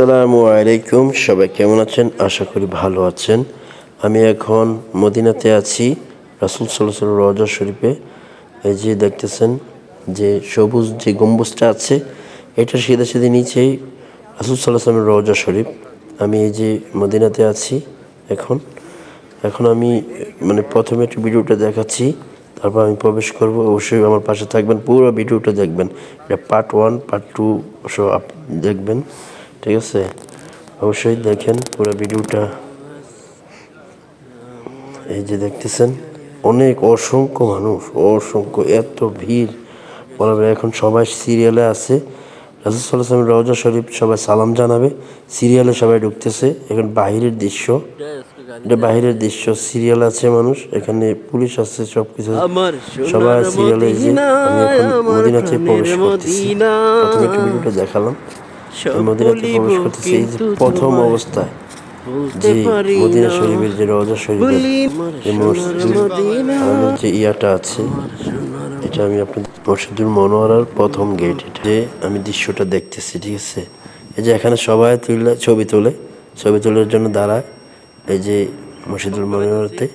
আসসালামু আলাইকুম। সবাই কেমন আছেন? আশা করি ভালো আছেন। আমি এখন মদিনাতে আছি, রাসুল সাল্লাহ রজা শরীফে। এই যে দেখতেছেন যে সবুজ যে গম্বুজটা আছে, এটা সিধা সিধে নিচেই রাসুল সাল্লাহ সাল্লামের রজা শরীফ। আমি এই যে মদিনাতে আছি এখন। এখন আমি মানে প্রথমে একটু ভিডিওটা দেখাচ্ছি, তারপর আমি প্রবেশ করব। অবশ্যই আমার পাশে থাকবেন, পুরো ভিডিওটা দেখবেন। এটা পার্ট ওয়ান পার্ট টু সব দেখবেন। ঠিক আছে? অবশ্যই দেখেন পুরো ভিডিওটা। এই যে দেখতেছেন অনেক অসংখ্য মানুষ অসংখ্য এত ভিড়। বলা এখন সবাই সিরিয়ালে আছে। রাসুসাল্লাম রওজা শরীফ সবাই সালাম জানাবে। সিরিয়ালে সবাই ঢুকতেছে এখন বাহিরের দৃশ্য। এটা বাহিরের দৃশ্য সিরিয়াল আছে মানুষ এখানে পুলিশ আছে সব কিছু সবাই সিরিয়ালে যে মদিনা, আমি এখন মদিনাতে প্রবেশ করতেছি। প্রথমে একটু ভিডিওটা দেখালাম। মদিনাতে প্রবেশ করতেছি এই যে প্রথম অবস্থায়। যে মদিনা শরীফের যে রওজা শরীফের যে মসজিদ যে ইয়াটা আছে এটা আমি আপনাদের মসজিদুল মনোয়ারার প্রথম গেট এটা। যে আমি দৃশ্যটা দেখতেছি ঠিক আছে? এই যে এখানে সবাই তুলে ছবি তোলে ছবি তোলার জন্য দাঁড়ায়। এই যে মসজিদুল মনোয়ারাতে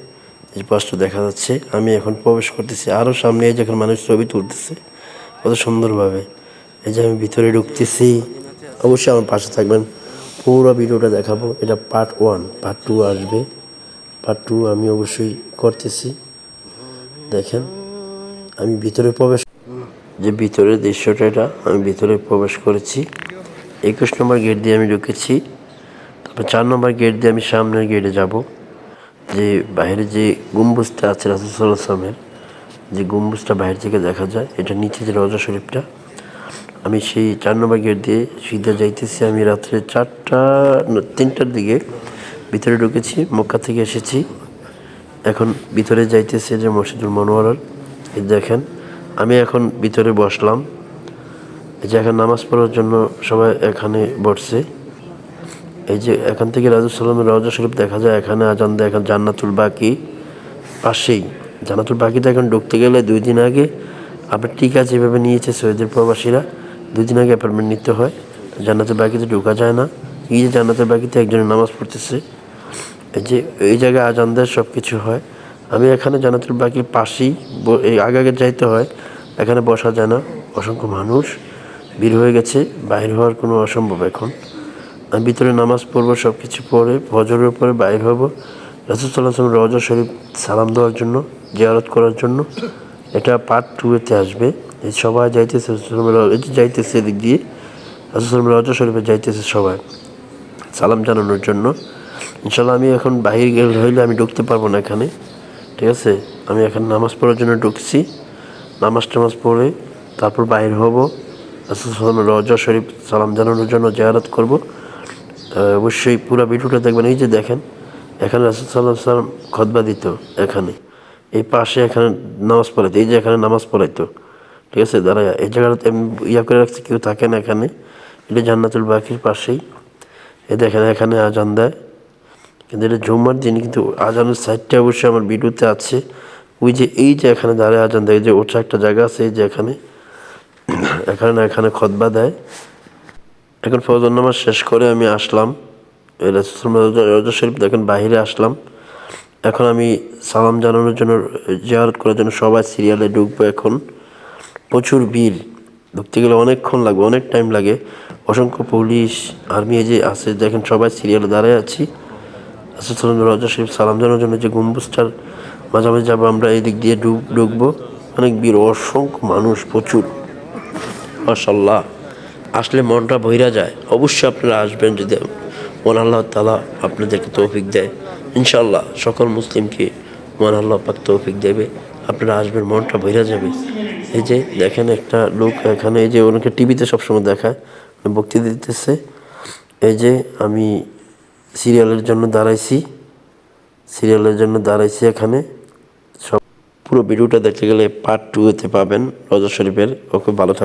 এই স্পষ্ট দেখা যাচ্ছে আমি এখন প্রবেশ করতেছি। আরও সামনে এই যে এখন মানুষ ছবি তুলতেছে কত সুন্দরভাবে। এই যে আমি ভিতরে ঢুকতেছি। অবশ্যই আমার পাশে থাকবেন। পুরো ভিডিওটা দেখাবো। এটা পার্ট ওয়ান পার্ট টু আসবে। পার্ট টু আমি অবশ্যই করতেছি। দেখেন, আমি ভিতরে প্রবেশ যে ভিতরের দৃশ্যটা এটা, আমি ভিতরে প্রবেশ করেছি। একুশ নম্বর গেট দিয়ে আমি ঢুকেছি। তারপর চার নম্বর গেট দিয়ে আমি সামনের গেটে যাব। যে বাইরে যে গম্বুজটা আছে রাসুসাল্লাহ আসলামের যে গম্বুজটা বাইরে থেকে দেখা যায়, এটা নিচে যে রজা শরীফটা আমি সেই চার নম্বর গেট দিয়ে সিধা যাইতেছি। আমি রাত্রে চারটা তিনটার দিকে ভিতরে ঢুকেছি, মক্কা থেকে এসেছি। এখন ভিতরে যাইতেছে যে মসজিদুল মনোয়ারার। দেখেন, আমি এখন ভিতরে বসলাম। এই যে এখন নামাজ পড়ার জন্য সবাই এখানে বসছে। এই যে এখান থেকে রাজু সাল্লামের রওজা শরীফ দেখা যায়, এখানে আজান দেয়, এখন জান্নাতুল বাকি। পাশেই, জান্নাতুল বাকিতে এখন ঢুকতে গেলে দুই দিন আগে, আপনার টিকা যেভাবে নিয়েছে সৈয়দের প্রবাসীরা দুই দিন আগে অ্যাপয়েন্টমেন্ট নিতে হয়, জান্নাতের বাকিতে ঢোকা যায় না। এই যে জান্নাতের বাকিতে একজনের নামাজ পড়তেছে, এই যে এই জায়গায় আজান দেয় সব কিছু হয়। আমি এখানে জান্নাতের বাকির পাশেই আগে আগে যাইতে হয়, এখানে বসা যায় না। অসংখ্য মানুষ ভিড় হয়ে গেছে, বাইরে হওয়ার কোনো অসম্ভব এখন। আমি ভিতরে নামাজ পড়ব সব কিছু পরে ভজরের পরে বাইর হব। রাসুসাল্লাহ রওজা শরীফ সালাম দেওয়ার জন্য, জিয়ারত করার জন্য, এটা পার্ট টুয়েতে আসবে। সবাই যাইতেছে যাইতেছে এদিক দিয়ে। রাসুসাল্লাম রওজা শরীফে যাইতেছে সবাই। সালাম জানানোর জন্য। ইনশাল্লাহ আমি এখন বাহির গেলে, হইলে আমি ঢুকতে পারব না এখানে। ঠিক আছে? আমি এখন নামাজ পড়ার জন্য ঢুকছি। নামাজ টামাজ পড়ে তারপর বাইর হব। রাসুসাল্লাম রওজা শরীফ সালাম জানানোর জন্য জিয়ারত করব। অবশ্যই পুরো ভিডিওটা দেখবেন। এই যে দেখেন, এখানে রাসুল সাল্লাহ সাল্লাম খতবা দিত এখানে। এই পাশে এখানে নামাজ পড়াইতো, এই যে এখানে নামাজ পড়াইতো। ঠিক আছে, দাঁড়া, এই জায়গাটাতে ইয়া করে রাখছি, কেউ থাকে না এখানে। এটা জান্নাতুল বাকির পাশেই। এই দেখেন, এখানে আজান দেয়। কিন্তু এটা জুম্মার দিন কিন্তু আজানের সাইডটা অবশ্যই আমার ভিডিওতে আছে। ওই যে, এই যে এখানে দাঁড়ায় আজান দেয় যে ওটা একটা জায়গা আছে, এই যে এখানে। এখানে না, এখানে খতবা দেয়। এখন ফজর নামাজ শেষ করে আমি আসলাম। রওজা শরীফ দেখেন, বাইরে আসলাম। এখন আমি সালাম জানানোর জন্য, জিয়ারত করার জন্য সবাই সিরিয়ালে ঢুকবো এখন। প্রচুর ভিড়। ঢুকতে গেলে অনেকক্ষণ লাগবে, অনেক টাইম লাগে। অসংখ্য পুলিশ আর্মি যে আছে, দেখেন সবাই সিরিয়ালে দাঁড়ায় আছি। রওজা শরীফ সালাম জানানোর জন্য যে গম্বুজটার মাঝামাঝি যাব আমরা এই দিক দিয়ে ডুব ঢুকবো অনেক ভিড়, অসংখ্য মানুষ প্রচুর। মাশাল্লাহ আসলে মনটা ভৈরা যায়। অবশ্যই আপনারা আসবেন যদি মন আল্লাহ তালা আপনাদেরকে তৌফিক দেয়। ইনশাল্লাহ সকল মুসলিমকে মন আল্লাহ পাক তৌফিক দেবে। আপনারা আসবেন, মনটা ভৈরা যাবে। এই যে দেখেন একটা লোক এখানে, এই যে ওনাকে টিভিতে সবসময় দেখা বক্তৃতা দিতেছে। এই যে আমি সিরিয়ালের জন্য দাঁড়াইছি, সিরিয়ালের জন্য দাঁড়াইছি এখানে। সব পুরো ভিডিওটা দেখতে গেলে পার্ট টু এতে পাবেন রজা শরীফের। ও খুব ভালো থাকবে